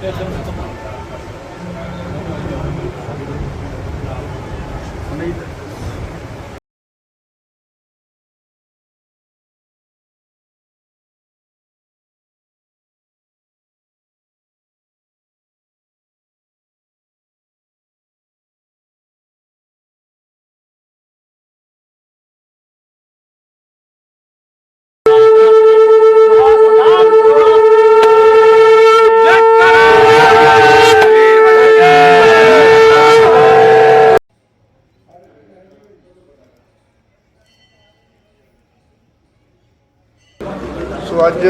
É, ਸੋ ਅੱਜ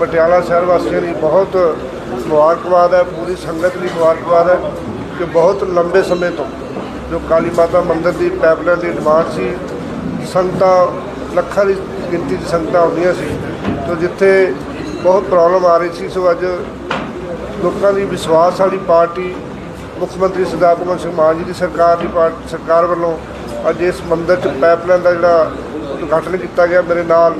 ਪਟਿਆਲਾ ਸ਼ਹਿਰ ਵਾਸੀਆਂ ਲਈ ਬਹੁਤ ਮੁਬਾਰਕਬਾਦ ਹੈ, ਪੂਰੀ ਸੰਗਤ ਲਈ ਮੁਬਾਰਕਬਾਦ ਹੈ ਕਿ ਬਹੁਤ ਲੰਬੇ ਸਮੇਂ ਤੋਂ ਜੋ ਕਾਲੀ ਮਾਤਾ ਮੰਦਿਰ ਦੀ ਪਾਈਪਲਾਈਨ ਦੀ ਡਿਮਾਂਡ ਸੀ, ਸੰਗਤਾਂ ਲੱਖਾਂ ਦੀ ਗਿਣਤੀ 'ਚ ਸੰਗਤਾਂ ਆਉਂਦੀਆਂ ਸੀ, ਤੋ ਜਿੱਥੇ ਬਹੁਤ ਪ੍ਰੋਬਲਮ ਆ ਰਹੀ ਸੀ, ਸੋ ਅੱਜ ਲੋਕਾਂ ਦੀ ਵਿਸ਼ਵਾਸ ਵਾਲੀ ਪਾਰਟੀ ਮੁੱਖ ਮੰਤਰੀ ਸਰਦਾਰ ਭਗਵੰਤ ਸਿੰਘ ਮਾਨ ਜੀ ਦੀ ਸਰਕਾਰ ਦੀ ਪਾਰਟੀ ਸਰਕਾਰ ਵੱਲੋਂ ਅੱਜ ਇਸ ਮੰਦਿਰ 'ਚ ਪਾਈਪਲਾਈਨ ਦਾ ਜਿਹੜਾ ਉਦਘਾਟਨ ਕੀਤਾ ਗਿਆ, ਮੇਰੇ ਨਾਲ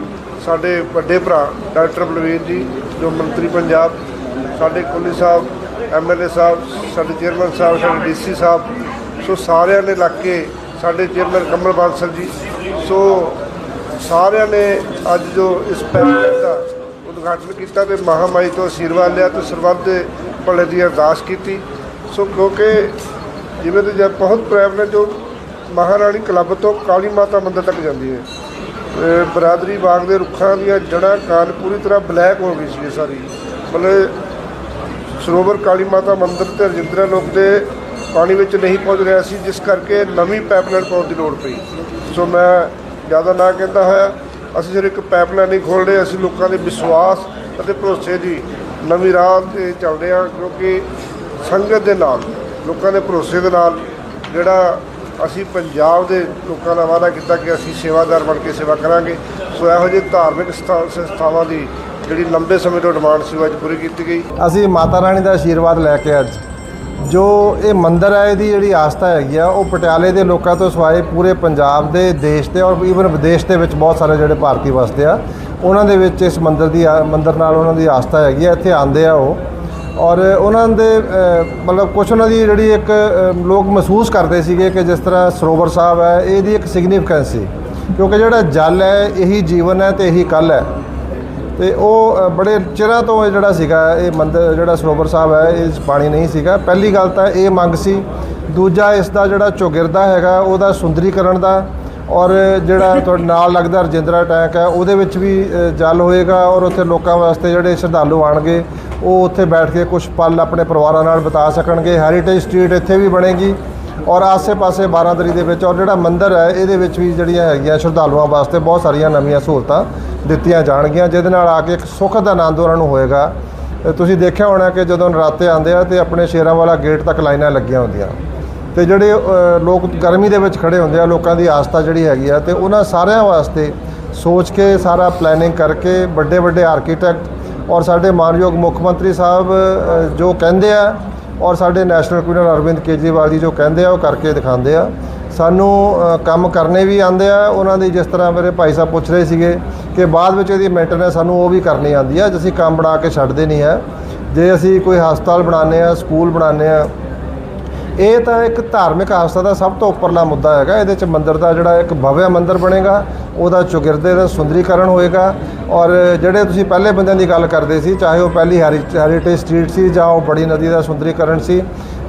ਸਾਡੇ ਵੱਡੇ ਭਰਾ ਡਾਕਟਰ ਬਲਵੀਰ ਜੀ, ਜੋ ਮੰਤਰੀ ਪੰਜਾਬ, ਸਾਡੇ ਕੋਲੀ ਸਾਹਿਬ ਐਮਐਲਏ ਸਾਹਿਬ, ਸਾਡੇ ਚੇਅਰਮੈਨ ਸਾਹਿਬ, ਸਾਡੇ ਡੀਸੀ ਸਾਹਿਬ, ਸੋ ਸਾਰਿਆਂ ਨੇ ਲੱਗ ਕੇ ਸਾਡੇ ਚੇਅਰਮੈਨ ਕਮਲ ਬਾਂਸਲ ਜੀ, ਸੋ ਸਾਰਿਆਂ ਨੇ ਅੱਜ ਜੋ ਇਸ ਪਾਈਪਲਾਈਨ ਦਾ ਉਦਘਾਟਨ ਕੀਤਾ ਤੇ ਮਹਾਮਾਈ ਤੋਂ ਆਸ਼ੀਰਵਾਦ ਲਿਆ ਤੇ ਸਰਬੱਤ ਦੇ ਭਲੇ ਦੀ ਅਰਦਾਸ ਕੀਤੀ। ਸੋ ਕਿਉਂਕਿ ਜਿਵੇਂ ਤੇ ਜਦ ਬਹੁਤ ਪ੍ਰੈਮ ਨੇ ਜੋ ਮਹਾਰਾਣੀ ਕਲੱਬ ਤੋਂ ਕਾਲੀ ਮਾਤਾ ਮੰਦਿਰ ਤੱਕ ਜਾਂਦੀ ਹੈ। ਬਰਾਦਰੀ ਬਾਗ ਦੇ ਰੁੱਖਾਂ ਦੀਆਂ ਜੜ੍ਹਾਂ ਕਾਨ ਪੂਰੀ ਤਰ੍ਹਾਂ ਬਲੈਕ ਹੋ ਗਈ ਸੀ ਇਹ ਸਾਰੀ। ਮਤਲਬ ਸਰੋਵਰ ਕਾਲੀ ਮਾਤਾ ਮੰਦਿਰ ਤੇ ਰਜਿੰਦਰਾ ਲੋਕ ਦੇ ਪਾਣੀ ਵਿੱਚ ਨਹੀਂ ਪਹੁੰਚ ਰਿਹਾ ਸੀ, ਜਿਸ ਕਰਕੇ ਨਵੀਂ ਪਾਈਪਲਾਈਨ ਪਾਉਣ ਦੀ ਲੋੜ ਪਈ। ਸੋ ਮੈਂ ਜ਼ਿਆਦਾ ਨਾ ਕਹਿੰਦਾ ਹੋਇਆ, ਅਸੀਂ ਸਿਰ ਇੱਕ ਪਾਈਪਲਾਈਨ ਨਹੀਂ ਖੋਲ ਰਹੇ, ਅਸੀਂ ਲੋਕਾਂ ਦੇ ਵਿਸ਼ਵਾਸ ਅਤੇ ਭਰੋਸੇ ਦੀ ਨਵੀਂ ਰਾਹ ਤੇ ਚੱਲਦੇ ਹਾਂ, ਕਿਉਂਕਿ ਸੰਗਤ ਦੇ ਨਾਲ, ਲੋਕਾਂ ਦੇ ਭਰੋਸੇ ਦੇ ਨਾਲ ਜਿਹੜਾ ਅਸੀਂ ਪੰਜਾਬ ਦੇ ਲੋਕਾਂ ਦਾ ਵਾਅਦਾ ਕੀਤਾ ਕਿ ਅਸੀਂ ਸੇਵਾਦਾਰ ਬਣ ਕੇ ਸੇਵਾ ਕਰਾਂਗੇ। ਸੋ ਇਹੋ ਜਿਹੇ ਧਾਰਮਿਕ ਸਥਾ- ਸੰਸਥਾਵਾਂ ਦੀ ਜਿਹੜੀ ਲੰਬੇ ਸਮੇਂ ਤੋਂ ਡਿਮਾਂਡ ਸੀ ਉਹ ਅੱਜ ਪੂਰੀ ਕੀਤੀ ਗਈ। ਅਸੀਂ ਮਾਤਾ ਰਾਣੀ ਦਾ ਆਸ਼ੀਰਵਾਦ ਲੈ ਕੇ ਅੱਜ ਜੋ ਇਹ ਮੰਦਿਰ ਹੈ, ਇਹਦੀ ਜਿਹੜੀ ਆਸਥਾ ਹੈਗੀ ਆ, ਉਹ ਪਟਿਆਲੇ ਦੇ ਲੋਕਾਂ ਤੋਂ ਸਵਾਏ ਪੂਰੇ ਪੰਜਾਬ ਦੇ ਦੇਸ਼ ਦੇ ਔਰ ਈਵਨ ਵਿਦੇਸ਼ ਦੇ ਵਿੱਚ ਬਹੁਤ ਸਾਰੇ ਜਿਹੜੇ ਭਾਰਤੀ ਵਸਦੇ ਆ, ਉਹਨਾਂ ਦੇ ਵਿੱਚ ਇਸ ਮੰਦਿਰ ਦੀ ਆ- ਮੰਦਿਰ ਨਾਲ ਉਹਨਾਂ ਦੀ ਆਸਥਾ ਹੈਗੀ ਆ, ਇੱਥੇ ਆਉਂਦੇ ਆ ਉਹ। ਔਰ ਉਹਨਾਂ ਦੇ ਮਤਲਬ ਕੁਝ ਉਹਨਾਂ ਦੀ ਜਿਹੜੀ ਇੱਕ ਲੋਕ ਮਹਿਸੂਸ ਕਰਦੇ ਸੀਗੇ ਕਿ ਜਿਸ ਤਰ੍ਹਾਂ ਸਰੋਵਰ ਸਾਹਿਬ ਹੈ ਇਹਦੀ ਇੱਕ ਸਿਗਨੀਫੀਕੈਂਸ ਸੀ। ਕਿਉਂਕਿ ਜਿਹੜਾ ਜਲ ਹੈ ਇਹੀ ਜੀਵਨ ਹੈ ਤੇ ਇਹੀ ਕੱਲ ਹੈ। ਤੇ ਉਹ ਬੜੇ ਚਿਰਾਂ ਤੋਂ ਇਹ ਜਿਹੜਾ ਸੀਗਾ ਇਹ ਮੰਦਰ ਜਿਹੜਾ ਸਰੋਵਰ ਸਾਹਿਬ ਹੈ ਇਹ ਪਾਣੀ ਨਹੀਂ ਸੀਗਾ। ਪਹਿਲੀ ਗੱਲ ਤਾਂ ਇਹ ਮੰਗ ਸੀ। ਦੂਜਾ ਇਸ ਦਾ ਜਿਹੜਾ ਚੌਗਿਰਦਾ ਹੈਗਾ ਉਹਦਾ ਸੁੰਦਰੀਕਰਨ ਦਾ। ਔਰ ਜਿਹੜਾ ਤੁਹਾਡੇ ਨਾਲ ਲੱਗਦਾ ਰਜਿੰਦਰਾ ਟੈਂਕ ਹੈ ਉਹਦੇ ਵਿੱਚ ਵੀ ਜਲ ਹੋਏਗਾ ਔਰ ਉੱਥੇ ਲੋਕਾਂ ਵਾਸਤੇ ਜਿਹੜੇ ਸ਼ਰਧਾਲੂ ਆਣਗੇ ਉਹ ਉੱਥੇ ਬੈਠ ਕੇ ਕੁਝ ਪਲ ਆਪਣੇ ਪਰਿਵਾਰਾਂ ਨਾਲ ਬਿਤਾ ਸਕਣਗੇ ਹੈਰੀਟੇਜ ਸਟਰੀਟ ਇੱਥੇ ਵੀ ਬਣੇਗੀ ਔਰ ਆਸੇ-ਪਾਸੇ ਬਾਰਾਦਰੀ ਦੇ ਵਿੱਚ ਔਰ ਜਿਹੜਾ ਮੰਦਿਰ ਹੈ, ਇਹਦੇ ਵਿੱਚ ਵੀ ਜਿਹੜੀਆਂ ਹੈਗੀਆਂ ਸ਼ਰਧਾਲੂਆਂ ਵਾਸਤੇ ਬਹੁਤ ਸਾਰੀਆਂ ਨਵੀਆਂ ਸਹੂਲਤਾਂ ਦਿੱਤੀਆਂ ਜਾਣਗੀਆਂ, ਜਿਹਦੇ ਨਾਲ ਆ ਕੇ ਇੱਕ ਸੁੱਖ ਦਾ ਆਨੰਦ ਉਹਨਾਂ ਨੂੰ ਹੋਏਗਾ। ਤੁਸੀਂ ਦੇਖਿਆ ਹੋਣਾ ਕਿ ਜਦੋਂ ਨਰਾਤੇ ਆਉਂਦੇ ਆ ਤੇ ਆਪਣੇ ਸ਼ੇਰਾਂ ਵਾਲਾ ਗੇਟ ਤੱਕ ਲਾਈਨਾਂ ਲੱਗੀਆਂ ਹੁੰਦੀਆਂ। ਤੇ ਜਿਹੜੇ ਲੋਕ ਗਰਮੀ ਦੇ ਵਿੱਚ ਖੜੇ ਹੁੰਦੇ ਆ, ਲੋਕਾਂ ਦੀ ਆਸਥਾ ਜਿਹੜੀ ਹੈਗੀ ਆ ਤੇ ਉਹਨਾਂ ਸਾਰਿਆਂ ਵਾਸਤੇ ਸੋਚ ਕੇ ਸਾਰਾ ਪਲੈਨਿੰਗ ਕਰਕੇ ਵੱਡੇ ਵੱਡੇ ਆਰਕੀਟੈਕਟ ਔਰ ਸਾਡੇ ਮਾਨਯੋਗ ਮੁੱਖ ਮੰਤਰੀ ਸਾਹਿਬ ਜੋ ਕਹਿੰਦੇ ਆ, ਔਰ ਸਾਡੇ ਨੈਸ਼ਨਲ ਕਮਿਸ਼ਨਰ ਅਰਵਿੰਦ ਕੇਜਰੀਵਾਲ ਜੀ ਜੋ ਕਹਿੰਦੇ ਆ, ਉਹ ਕਰਕੇ ਦਿਖਾਉਂਦੇ ਆ। ਸਾਨੂੰ ਕੰਮ ਕਰਨੇ ਵੀ ਆਉਂਦੇ ਆ, ਉਹਨਾਂ ਦੀ ਜਿਸ ਤਰ੍ਹਾਂ ਮੇਰੇ ਭਾਈ ਸਾਹਿਬ ਪੁੱਛ ਰਹੇ ਸੀਗੇ ਕਿ ਬਾਅਦ ਵਿੱਚ ਇਹਦੀ ਮੇਨਟੇਨੈਂਸ ਸਾਨੂੰ ਉਹ ਵੀ ਕਰਨੀ ਆਉਂਦੀ ਆ ਅਸੀਂ ਕੰਮ ਬਣਾ ਕੇ ਛੱਡਦੇ ਨਹੀਂ ਹੈ ਜੇ ਅਸੀਂ ਕੋਈ ਹਸਪਤਾਲ ਬਣਾਉਂਦੇ ਆ, ਸਕੂਲ ਬਣਾਉਂਦੇ ਆ ਇਹ ਤਾਂ ਇੱਕ ਧਾਰਮਿਕ ਆਸਥਾ ਦਾ ਸਭ ਤੋਂ ਉੱਪਰਲਾ ਮੁੱਦਾ ਹੈਗਾ। ਇਹਦੇ ਚ ਮੰਦਿਰ ਦਾ ਜਿਹੜਾ ਇੱਕ ਭਵਿਆ ਮੰਦਿਰ ਬਣੇਗਾ, ਉਹਦਾ ਚੁਗਿਰਦੇ ਦਾ ਸੁੰਦਰੀਕਰਨ ਹੋਏਗਾ ਔਰ ਜਿਹੜੇ ਤੁਸੀਂ ਪਹਿਲੇ ਬੰਦਿਆਂ ਦੀ ਗੱਲ ਕਰਦੇ ਸੀ, ਚਾਹੇ ਉਹ ਪਹਿਲੀ ਹੈਰੀ- ਹੈਰੀਟੇਜ ਸਟਰੀਟ ਸੀ ਜਾਂ ਉਹ ਬੜੀ ਨਦੀ ਦਾ ਸੁੰਦਰੀਕਰਨ ਸੀ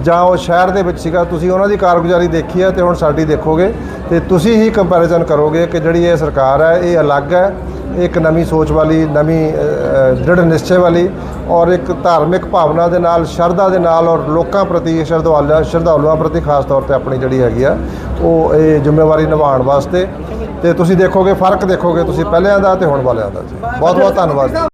ਜਾਂ ਉਹ ਸ਼ਹਿਰ ਦੇ ਵਿੱਚ ਸੀਗਾ, ਤੁਸੀਂ ਉਹਨਾਂ ਦੀ ਕਾਰਗੁਜ਼ਾਰੀ ਦੇਖੀ ਹੈ ਤੇ ਹੁਣ ਸਾਡੀ ਦੇਖੋਗੇ ਤੇ ਤੁਸੀਂ ਹੀ ਕੰਪੈਰੀਜ਼ਨ ਕਰੋਗੇ ਕਿ ਜਿਹੜੀ ਇਹ ਸਰਕਾਰ ਹੈ, ਇਹ ਅਲੱਗ ਹੈ, ਇਹ ਇੱਕ ਨਵੀਂ ਸੋਚ ਵਾਲੀ, ਨਵੀਂ ਦ੍ਰਿੜ ਨਿਸ਼ਚੇ ਵਾਲੀ ਔਰ ਇੱਕ ਧਾਰਮਿਕ ਭਾਵਨਾ ਦੇ ਨਾਲ, ਸ਼ਰਧਾ ਦੇ ਨਾਲ ਔਰ ਲੋਕਾਂ ਪ੍ਰਤੀ ਸ਼ਰਧਾਲੂ ਸ਼ਰਧਾਲੂਆਂ ਪ੍ਰਤੀ ਖਾਸ ਤੌਰ ਤੇ ਆਪਣੀ ਜਿਹੜੀ ਹੈਗੀ ਆ, ਉਹ ਇਹ ਜ਼ਿੰਮੇਵਾਰੀ ਨਿਭਾਉਣ ਵਾਸਤੇ। ਤੇ ਤੁਸੀਂ ਦੇਖੋਗੇ, ਫ਼ਰਕ ਦੇਖੋਗੇ ਤੁਸੀਂ ਪਹਿਲਿਆਂ ਦਾ ਤੇ ਹੁਣ ਵਾਲਿਆਂ ਦਾ। ਜੀ ਬਹੁਤ ਬਹੁਤ ਧੰਨਵਾਦ ਜੀ।